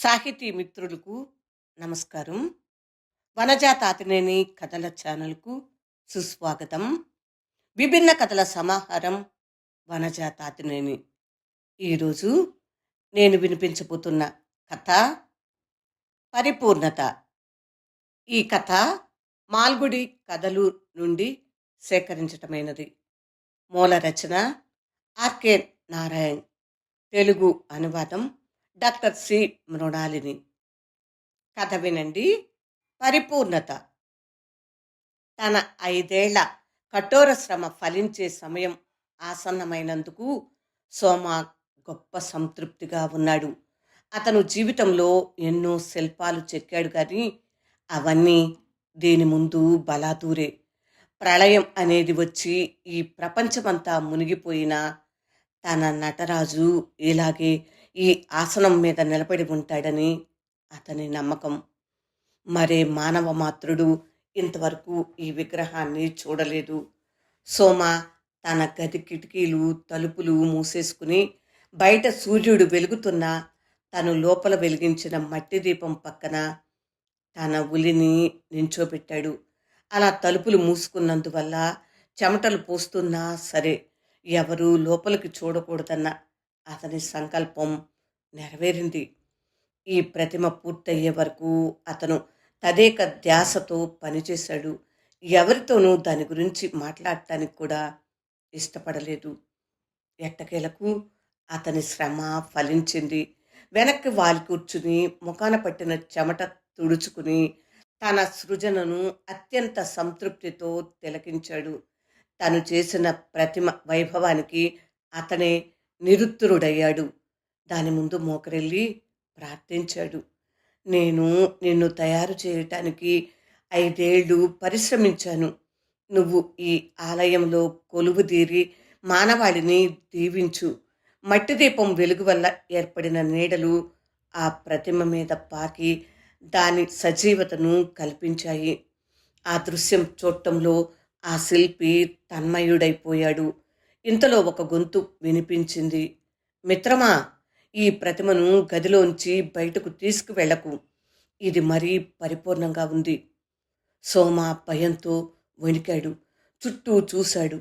సాహితీ మిత్రులకు నమస్కారం. వనజాతాతినేని కథల ఛానల్కు సుస్వాగతం. విభిన్న కథల సమాహారం వనజాతాతినేని. ఈరోజు నేను వినిపించబోతున్న కథ పరిపూర్ణత. ఈ కథ మాల్గుడి కథలు నుండి సేకరించటమైనది. మూల రచన ఆర్కే నారాయణ్. తెలుగు అనువాదం డాక్టర్ సి. మృణాలిని. కథ వినండి. పరిపూర్ణత. తన ఐదేళ్ళ కఠోర శ్రమ ఫలించే సమయం ఆసన్నమైనందుకు సోమ గొప్ప సంతృప్తిగా ఉన్నాడు. అతను జీవితంలో ఎన్నో శిల్పాలు చెక్కాడు కానీ అవన్నీ దీని ముందు బలాదూరే. ప్రళయం అనేది వచ్చి ఈ ప్రపంచమంతా మునిగిపోయినా తన నటరాజు ఇలాగే ఈ ఆసనం మీద నిలబడి ఉంటాడని అతని నమ్మకం. మరే మానవ మాత్రుడు ఇంతవరకు ఈ విగ్రహాన్ని చూడలేదు. సోమ తన గది కిటికీలు తలుపులు మూసేసుకుని బయట సూర్యుడు వెలుగుతున్న తను లోపల వెలిగించిన మట్టి దీపం పక్కన తన ఉలిని నించోబెట్టాడు. అలా తలుపులు మూసుకున్నందువల్ల చెమటలు పోస్తున్నా సరే ఎవరూ లోపలికి చూడకూడదన్న అతని సంకల్పం నెరవేరింది. ఈ ప్రతిమ పూర్తయ్యే వరకు అతను తదేక ధ్యాసతో పనిచేశాడు. ఎవరితోనూ దాని గురించి మాట్లాడటానికి కూడా ఇష్టపడలేదు. ఎట్టకేలకు అతని శ్రమ ఫలించింది. వెనక్కి వాలి కూర్చుని ముఖాన పట్టిన చెమట తుడుచుకుని తన సృజనను అత్యంత సంతృప్తితో తిలకించాడు. తను చేసిన ప్రతిమ వైభవానికి అతనే నిరుత్తరుడయ్యాడు. దాని ముందు మోకరెళ్ళి ప్రార్థించాడు. నేను నిన్ను తయారు చేయటానికి ఐదేళ్ళు పరిశ్రమించాను. నువ్వు ఈ ఆలయంలో కొలువుదీరి మానవాళిని దీవించు. మట్టి దీపం వెలుగు వల్ల ఏర్పడిన నీడలు ఆ ప్రతిమ మీద పాకి దాని సజీవతను కల్పించాయి. ఆ దృశ్యం చూడటంలో ఆ శిల్పి తన్మయుడైపోయాడు. ఇంతలో ఒక గొంతు వినిపించింది. మిత్రమా ఈ ప్రతిమను గదిలోంచి బయటకు తీసుకువెళ్ళకు ఇది మరీ పరిపూర్ణంగా ఉంది. సోమ భయంతో వణికాడు. చుట్టూ చూశాడు.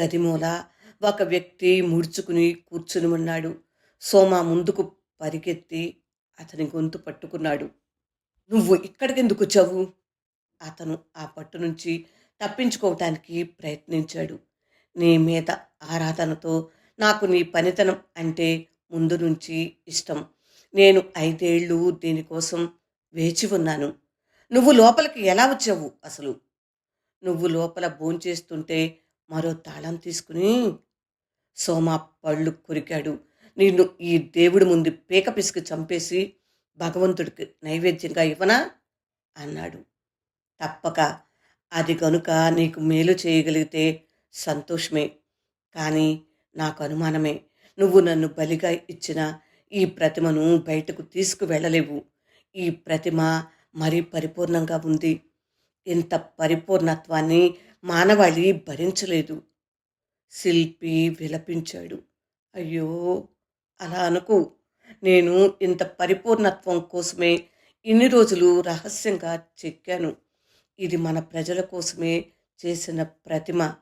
గదిమూల ఒక వ్యక్తి ముడుచుకుని కూర్చుని ఉన్నాడు. సోమ ముందుకు పరిగెత్తి అతని గొంతు పట్టుకున్నాడు. నువ్వు ఇక్కడికెందుకు వచ్చావు? అతను ఆ పట్టు నుంచి తప్పించుకోవటానికి ప్రయత్నించాడు. నీ మీద ఆరాధనతో నాకు నీ పనితనం అంటే ముందు నుంచి ఇష్టం. నేను ఐదేళ్ళు దీనికోసం వేచి ఉన్నాను. నువ్వు లోపలికి ఎలా వచ్చావు అసలు? నువ్వు లోపల భోంచేస్తుంటే మరో తాళం తీసుకుని సోమ పళ్ళు కొరికాడు. నిన్ను ఈ దేవుడి ముందు పీక పిసికి చంపేసి భగవంతుడికి నైవేద్యంగా ఇవ్వనా? అన్నాడు. తప్పక. అది గనుక నీకు మేలు చేయగలిగితే సంతోషమే. కానీ నాకు అనుమానమే. నువ్వు నన్ను బలిగా ఇచ్చిన ఈ ప్రతిమను బయటకు తీసుకువెళ్ళలేవు. ఈ ప్రతిమ మరీ పరిపూర్ణంగా ఉంది. ఇంత పరిపూర్ణత్వాన్ని మానవాళి భరించలేదు. శిల్పి విలపించాడు. అయ్యో అలా అనుకు. నేను ఇంత పరిపూర్ణత్వం కోసమే ఇన్ని రోజులు రహస్యంగా చెక్కాను. ఇది మన ప్రజల కోసమే చేసిన ప్రతిమ.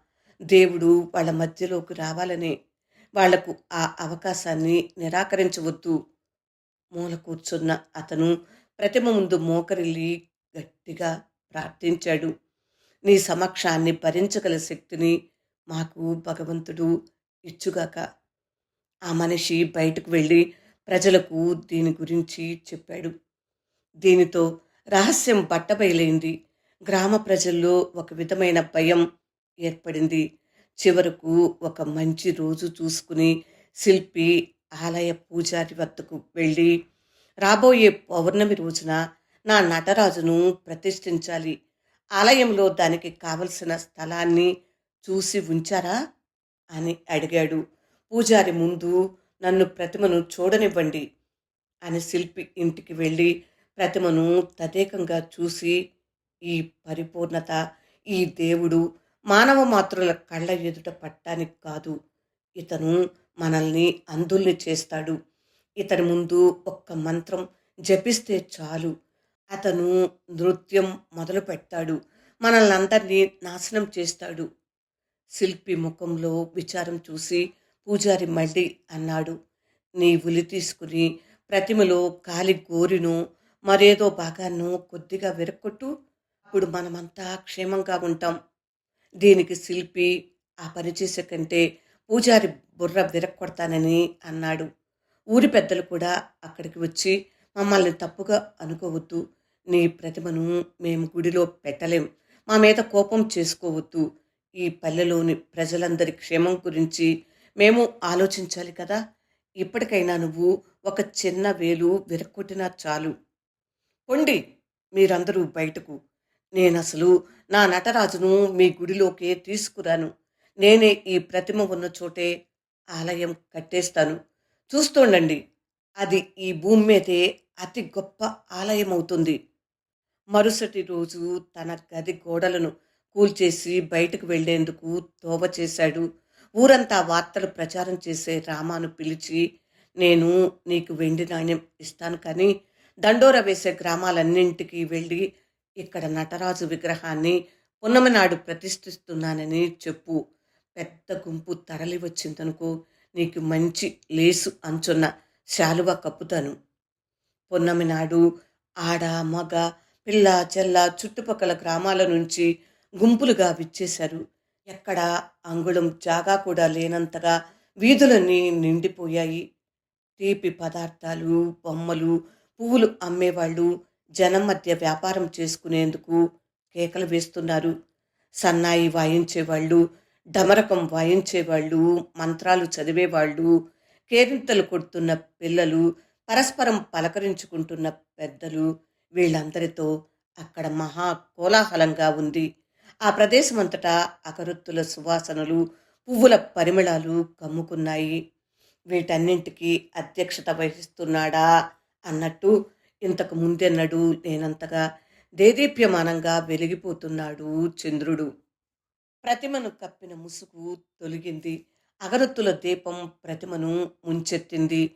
దేవుడు వాళ్ళ మధ్యలోకి రావాలనే వాళ్ళకు ఆ అవకాశాన్ని నిరాకరించవద్దు. మూల కూర్చున్న అతను ప్రతిమ ముందు మోకరిల్లి గట్టిగా ప్రార్థించాడు. నీ సమక్షాన్ని భరించగల శక్తిని మాకు భగవంతుడు ఇచ్చుగాక. ఆ మనిషి బయటకు వెళ్ళి ప్రజలకు దీని గురించి చెప్పాడు. దీనితో రహస్యం బట్టబయలైంది. గ్రామ ప్రజల్లో ఒక విధమైన భయం ఏర్పడింది. చివరకు ఒక మంచి రోజు చూసుకుని శిల్పి ఆలయ పూజారి వద్దకు వెళ్ళి రాబోయే పౌర్ణమి రోజున నా నటరాజును ప్రతిష్ఠించాలి. ఆలయంలో దానికి కావలసిన స్థలాన్ని చూసి ఉంచారా? అని అడిగాడు. పూజారి ముందు నన్ను ప్రతిమను చూడనివ్వండి అని శిల్పి ఇంటికి వెళ్ళి ప్రతిమను తదేకంగా చూసి ఈ పరిపూర్ణత ఈ దేవుడు మానవ మాతృల కళ్ళ ఎదుట పట్టానికి కాదు. ఇతను మనల్ని అందుల్ని చేస్తాడు. ఇతని ముందు ఒక్క మంత్రం జపిస్తే చాలు. అతను నృత్యం మొదలు పెడతాడు. మనల్ని అందరినీ నాశనం చేస్తాడు. శిల్పి ముఖంలో విచారం చూసి పూజారి మళ్ళీ అన్నాడు నీ ఉలి తీసుకుని ప్రతిమలో కాలి గోరిను మరేదో భాగాన్ని కొద్దిగా విరక్కొట్టు. అప్పుడు మనమంతా క్షేమంగా ఉంటాం. దీనికి శిల్పి ఆ పని చేసే కంటే పూజారి బుర్ర విరక్కొడతానని అన్నాడు. ఊరి పెద్దలు కూడా అక్కడికి వచ్చి మమ్మల్ని తప్పుగా అనుకోవద్దు. నీ ప్రతిమను మేము గుడిలో పెట్టలేం. మా మీద కోపం చేసుకోవద్దు. ఈ పల్లెలోని ప్రజలందరి క్షేమం గురించి మేము ఆలోచించాలి కదా. ఇప్పటికైనా నువ్వు ఒక చిన్న వేలు విరక్కొట్టినా చాలు. పొండి మీరందరూ బయటకు. నేనసలు నా నటరాజును మీ గుడిలోకే తీసుకురాను. నేనే ఈ ప్రతిమ ఉన్న చోటే ఆలయం కట్టేస్తాను. చూస్తుండండి. అది ఈ భూమి మీదే అతి గొప్ప ఆలయం అవుతుంది మరుసటి రోజు తన గది గోడలను కూల్చేసి బయటకు వెళ్ళేందుకు తోవ చేశాడు. ఊరంతా వార్తలు ప్రచారం చేసే రామాను పిలిచి నేను నీకు వెండి నాణ్యం ఇస్తాను కానీ దండోర వేసే గ్రామాలన్నింటికి వెళ్ళి ఇక్కడ నటరాజు విగ్రహాన్ని పున్నమనాడు ప్రతిష్ఠిస్తున్నానని చెప్పు. పెద్ద గుంపు తరలి వచ్చిందనుకో నీకు మంచి లేసు అంచున్న శాలువ కప్పుతాను. పున్నమి నాడు ఆడ మగ పిల్ల చెల్ల చుట్టుపక్కల గ్రామాల నుంచి గుంపులుగా విచ్చేశారు. ఎక్కడ అంగుళం జాగా కూడా లేనంతగా వీధులన్నీ నిండిపోయాయి. తీపి పదార్థాలు బొమ్మలు పువ్వులు అమ్మేవాళ్ళు జనం మధ్య వ్యాపారం చేసుకునేందుకు కేకలు వేస్తున్నారు. సన్నాయి వాయించేవాళ్ళు డమరకం వాయించేవాళ్ళు మంత్రాలు చదివేవాళ్ళు కేరింతలు కొడుతున్న పిల్లలు పరస్పరం పలకరించుకుంటున్న పెద్దలు వీళ్ళందరితో అక్కడ మహా కోలాహలంగా ఉంది. ఆ ప్రదేశమంతటా అకరొత్తుల సువాసనలు పువ్వుల పరిమళాలు కమ్ముకున్నాయి. వీటన్నింటికి అధ్యక్షత వహిస్తున్నాడా అన్నట్టు ఇంతకు ముందెన్నడూ లేనంతగా దేదీప్యమానంగా వెలిగిపోతున్నాడు చంద్రుడు. ప్రతిమను కప్పిన ముసుగు తొలగింది. అగరొత్తుల దీపం ప్రతిమను ముంచెత్తింది.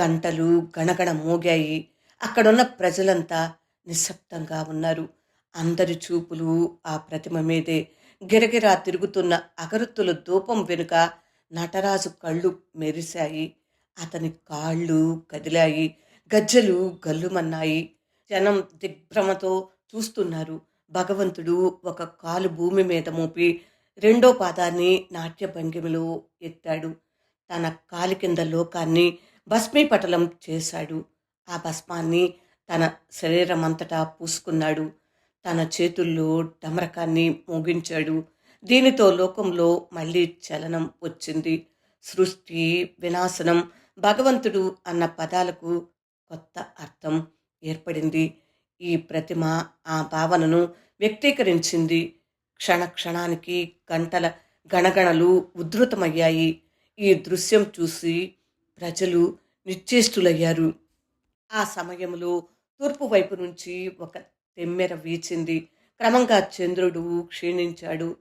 గంటలు గణగణ మోగాయి. అక్కడున్న ప్రజలంతా నిశ్శబ్దంగా ఉన్నారు. అందరి చూపులు ఆ ప్రతిమ మీదే. గిరగిరా తిరుగుతున్న అగరొత్తుల ధూపం వెనుక నటరాజు కళ్ళు మెరిశాయి. అతని కాళ్ళు కదిలాయి. గజ్జలు గల్లుమన్నాయి. జనం దిగ్భ్రమతో చూస్తున్నారు. భగవంతుడు ఒక కాలు భూమి మీద మోపి రెండో పాదాన్ని నాట్య భంగిమలో ఎత్తాడు. తన కాలి కింద లోకాన్ని భస్మీపటలం చేశాడు. ఆ భస్మాన్ని తన శరీరమంతటా పూసుకున్నాడు. తన చేతుల్లో డమరకాన్ని మోగించాడు. దీనితో లోకంలో మళ్ళీ చలనం వచ్చింది. సృష్టి వినాశనం. భగవంతుడు అన్న పదాలకు కొత్త అర్థం ఏర్పడింది. ఈ ప్రతిమ ఆ భావనను వ్యక్తీకరించింది. క్షణ క్షణానికి గంటల గణగణలు ఉద్ధృతమయ్యాయి ఈ దృశ్యం చూసి ప్రజలు నిశ్చేష్టులయ్యారు. ఆ సమయంలో తూర్పు వైపు నుంచి ఒక తెమ్మెర వీచింది. క్రమంగా చంద్రుడు క్షీణించాడు.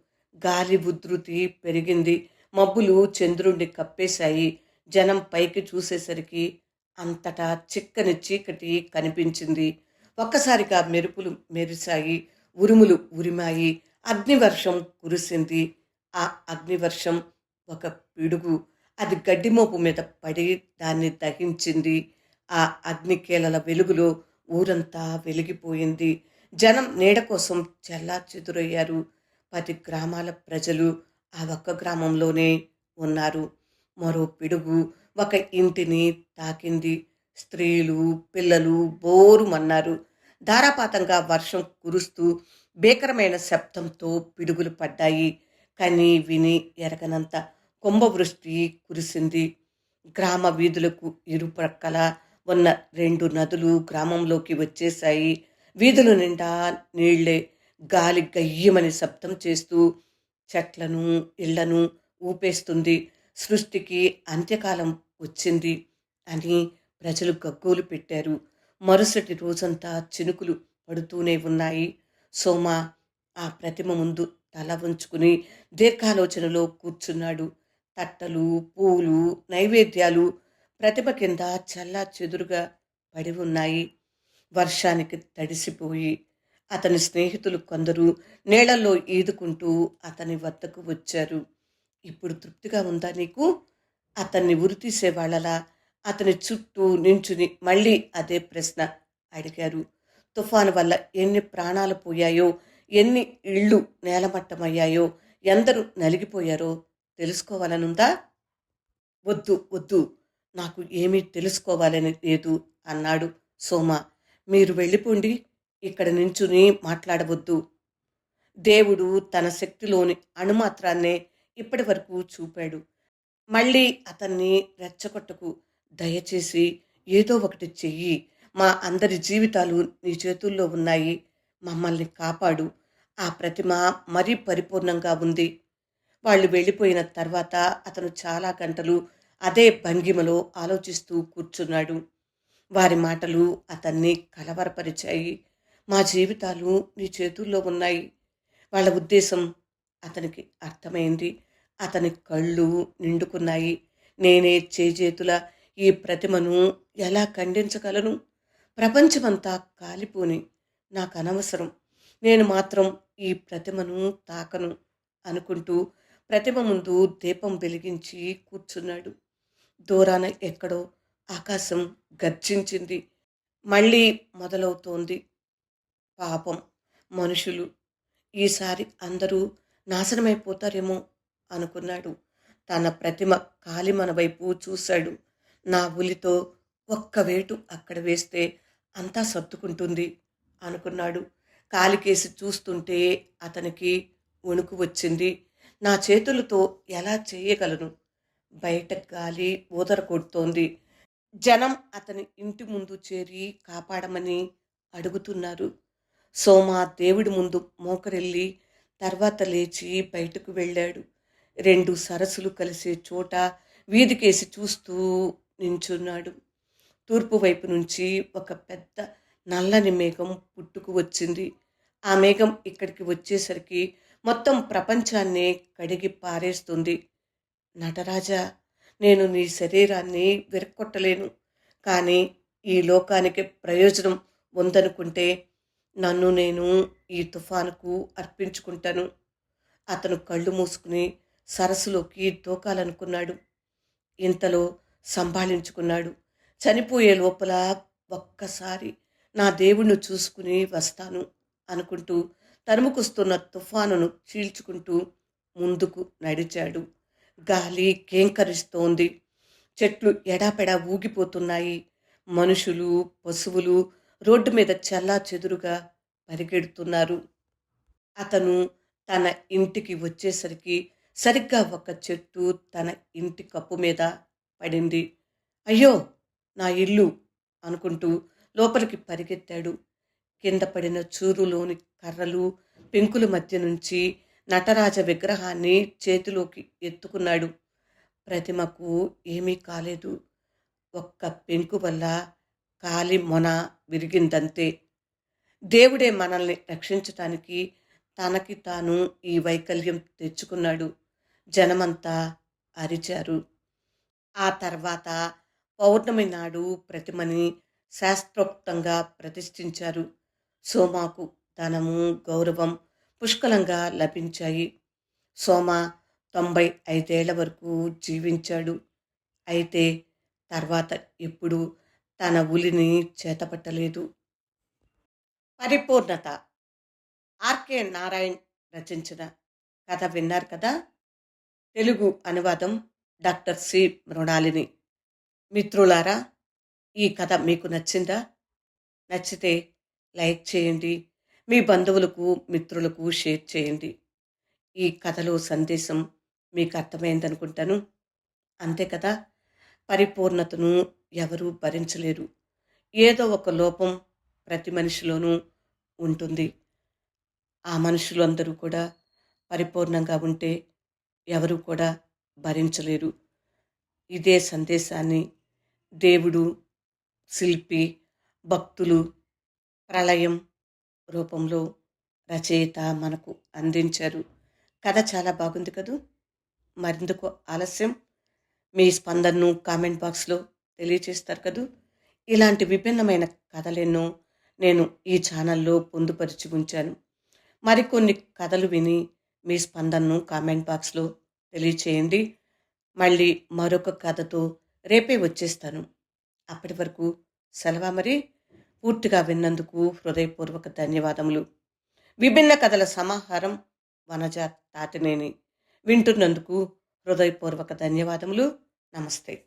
గాలి ఉధృతి పెరిగింది. మబ్బులు చంద్రుణ్ణి కప్పేశాయి. జనం పైకి చూసేసరికి అంతటా చిక్కని చీకటి కనిపించింది. ఒక్కసారిగా మెరుపులు మెరిశాయి ఉరుములు ఉరిమాయి అగ్నివర్షం కురిసింది. ఆ అగ్నివర్షం ఒక పిడుగు. అది గడ్డిమోపు మీద పడి దాన్ని దహించింది. ఆ అగ్నికేలల వెలుగులో ఊరంతా వెలిగిపోయింది. జనం నీడ కోసం చెల్లా చెదురయ్యారు పది గ్రామాల ప్రజలు ఆ ఒక్క గ్రామంలోనే ఉన్నారు. మరో పిడుగు. ఒక ఇంటిని తాకింది. స్త్రీలు పిల్లలు బోరుమన్నారు. ధారాపాతంగా వర్షం కురుస్తూ భీకరమైన శబ్దంతో పిడుగులు పడ్డాయి. కని విని ఎరగనంత కుంభవృష్టి కురిసింది. గ్రామ వీధులకు ఇరుప్రక్కల ఉన్న రెండు నదులు గ్రామంలోకి వచ్చేశాయి. వీధుల నిండా నీళ్ళే. గాలి గయ్యమని శబ్దం చేస్తూ చెట్లను ఇళ్ళను ఊపేస్తుంది. సృష్టికి అంత్యకాలం వచ్చింది అని ప్రజలు గగ్గోలు పెట్టారు. మరుసటి రోజంతా చినుకులు పడుతూనే ఉన్నాయి. సోమ ఆ ప్రతిమ ముందు తల ఉంచుకుని దీర్ఘాలోచనలో కూర్చున్నాడు. తట్టలు పూలు నైవేద్యాలు ప్రతిమ కింద చల్లా చెదురుగా పడి ఉన్నాయి. వర్షానికి తడిసిపోయి అతని స్నేహితులు కొందరు నీళ్ళలో ఈదుకుంటూ అతని వద్దకు వచ్చారు. ఇప్పుడు తృప్తిగా ఉందా నీకు? అతన్ని ఉరితీసే వాళ్ళలా అతని చుట్టూ నించుని మళ్ళీ అదే ప్రశ్న అడిగారు. తుఫాను వల్ల ఎన్ని ప్రాణాలు పోయాయో ఎన్ని ఇళ్ళు నేలమట్టమయ్యాయో ఎందరు నలిగిపోయారో తెలుసుకోవాలనుందా? వద్దు వద్దు నాకు ఏమీ తెలుసుకోవాలని లేదు అన్నాడు సోమ. మీరు వెళ్ళిపోండి ఇక్కడ నించుని మాట్లాడవద్దు. దేవుడు తన శక్తిలోని అణుమాత్రాన్నే ఇప్పటి వరకు చూపాడు. మళ్ళీ అతన్ని రెచ్చగొట్టకు దయచేసి ఏదో ఒకటి చెయ్యి. మా అందరి జీవితాలు నీ చేతుల్లో ఉన్నాయి. మమ్మల్ని కాపాడు. ఆ ప్రతిమ మరీ పరిపూర్ణంగా ఉంది. వాళ్ళు వెళ్ళిపోయిన తర్వాత అతను చాలా గంటలు అదే భంగిమలో ఆలోచిస్తూ కూర్చున్నాడు. వారి మాటలు అతన్ని కలవరపరిచాయి. మా జీవితాలు నీ చేతుల్లో ఉన్నాయి. వాళ్ళ ఉద్దేశం అతనికి అర్థమైంది. అతని కళ్ళు నిండుకున్నాయి. నేనే చేజేతుల ఈ ప్రతిమను ఎలా ఖండించగలను? ప్రపంచమంతా కాలిపోని నాకు అనవసరం నేను మాత్రం ఈ ప్రతిమను తాకను అనుకుంటూ ప్రతిమ ముందు దీపం వెలిగించి కూర్చున్నాడు. దూరాన ఎక్కడో ఆకాశం గర్జించింది. మళ్ళీ మొదలవుతోంది. పాపం మనుషులు. ఈసారి అందరూ నాశనమైపోతారేమో అనుకున్నాడు. తన ప్రతిమ కాలిమన వైపు చూశాడు. నా ఉలితో ఒక్క వేటు అక్కడ వేస్తే అంతా సర్దుకుంటుంది అనుకున్నాడు. కాలికేసి చూస్తుంటే అతనికి వణుకు వచ్చింది. నా చేతులతో ఎలా చేయగలను? బయట గాలి ఊదర కొడుతోంది జనం అతని ఇంటి ముందు చేరి కాపాడమని అడుగుతున్నారు. సోమ దేవుడి ముందు మోకరెళ్ళి తర్వాత లేచి బయటకు వెళ్ళాడు. రెండు సరస్సులు కలిసే చోట వీధికేసి చూస్తూ నించున్నాడు. తూర్పు వైపు నుంచి ఒక పెద్ద నల్లని మేఘం పుట్టుకు వచ్చింది. ఆ మేఘం ఇక్కడికి వచ్చేసరికి మొత్తం ప్రపంచాన్ని కడిగి పారేస్తుంది. నటరాజా నేను నీ శరీరాన్ని విరక్కొట్టలేను. కానీ ఈ లోకానికి ప్రయోజనం ఉందనుకుంటే నన్ను నేను ఈ తుఫానుకు అర్పించుకుంటాను. అతను కళ్ళు మూసుకుని సరస్సులోకి దూకాలనుకున్నాడు. ఇంతలో సంభాళించుకున్నాడు. చనిపోయే లోపల ఒక్కసారి నా దేవుణ్ణి చూసుకుని వస్తాను అనుకుంటూ తరుముకొస్తున్న తుఫానును చీల్చుకుంటూ ముందుకు నడిచాడు. గాలి కేంకరిస్తోంది. చెట్లు ఎడాపెడా ఊగిపోతున్నాయి. మనుషులు పశువులు రోడ్డు మీద చల్లా చెదురుగా పరిగెడుతున్నారు. అతను తన ఇంటికి వచ్చేసరికి సరిగ్గా ఒక చెట్టు తన ఇంటి కప్పు మీద పడింది. అయ్యో నా ఇల్లు అనుకుంటూ లోపలికి పరిగెత్తాడు. కింద పడిన చూరులోని కర్రలు పెంకుల మధ్య నుంచి నటరాజ విగ్రహాన్ని చేతిలోకి ఎత్తుకున్నాడు. ప్రతిమకు ఏమీ కాలేదు. ఒక్క పెంకు వల్ల కాలి మొన విరిగిందంతే. దేవుడే మనల్ని రక్షించటానికి తనకి తాను ఈ వైకల్యం తెచ్చుకున్నాడు. జనమంతా అరిచారు. ఆ తర్వాత పౌర్ణమి నాడు ప్రతిమని శాస్త్రోక్తంగా ప్రతిష్ఠించారు. సోమాకు ధనము గౌరవం పుష్కలంగా లభించాయి. సోమ తొంభై ఐదేళ్ళ వరకు జీవించాడు. అయితే తర్వాత ఎప్పుడు తన ఉలిని చేతపట్టలేదు. పరిపూర్ణత. ఆర్కే నారాయణ్ రచించిన కథ విన్నారు కదా? తెలుగు అనువాదం డాక్టర్ సి. మృణాలిని. మిత్రులారా ఈ కథ మీకు నచ్చిందా? నచ్చితే లైక్ చేయండి. మీ బంధువులకు మిత్రులకు షేర్ చేయండి. ఈ కథలో సందేశం మీకు అర్థమైందనుకుంటాను. అంతే కదా? పరిపూర్ణతను ఎవరూ భరించలేరు. ఏదో ఒక లోపం ప్రతి మనిషిలోనూ ఉంటుంది. ఆ మనుషులందరూ కూడా పరిపూర్ణంగా ఉంటే ఎవరు కూడా భరించలేరు. ఇదే సందేశాన్ని దేవుడు శిల్పి భక్తులు ప్రళయం రూపంలో రచయిత మనకు అందించారు. కథ చాలా బాగుంది కదూ? మరిందుకు ఆలస్యం. మీ స్పందనను కామెంట్ బాక్స్లో తెలియచేస్తారు కదూ? ఇలాంటి విభిన్నమైన కథలెన్నో నేను ఈ ఛానల్లో పొందుపరిచి ఉంచాను. మరికొన్ని కథలు విని మీ స్పందనను కామెంట్ బాక్స్లో తెలియచేయండి. మళ్ళీ మరొక కథతో రేపే వచ్చేస్తాను. అప్పటి వరకు సెలవు మరి? పూర్తిగా విన్నందుకు హృదయపూర్వక ధన్యవాదములు. విభిన్న కథల సమాహారం వనజ తాటినేని వింటున్నందుకు హృదయపూర్వక ధన్యవాదములు. నమస్తే.